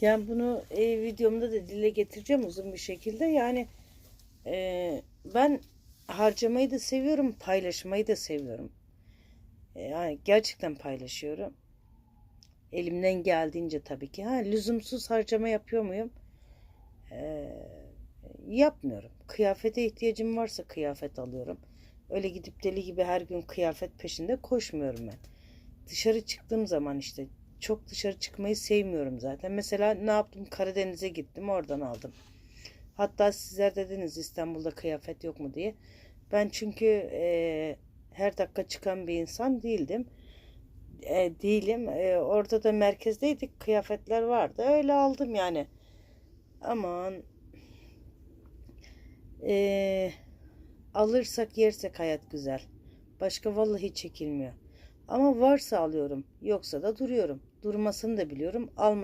Yani bunu e, videomda da dile getireceğim uzun bir şekilde. Yani e, ben harcamayı da seviyorum, paylaşmayı da seviyorum. E, yani gerçekten paylaşıyorum. Elimden geldiğince tabii ki. Ha, lüzumsuz harcama yapıyor muyum? E, yapmıyorum. Kıyafete ihtiyacım varsa kıyafet alıyorum. Öyle gidip deli gibi her gün kıyafet peşinde koşmuyorum ben. Dışarı çıktığım zaman işte çok dışarı çıkmayı sevmiyorum zaten. Mesela ne yaptım? Karadeniz'e gittim oradan aldım. Hatta sizler dediniz İstanbul'da kıyafet yok mu diye. Ben çünkü e, her dakika çıkan bir insan değildim. E, değilim. E, orada da merkezdeydik. Kıyafetler vardı. Öyle aldım yani. Aman. E, alırsak yersek hayat güzel. Başka vallahi çekilmiyor. Ama varsa alıyorum. Yoksa da duruyorum. Durmasını da biliyorum. Almasını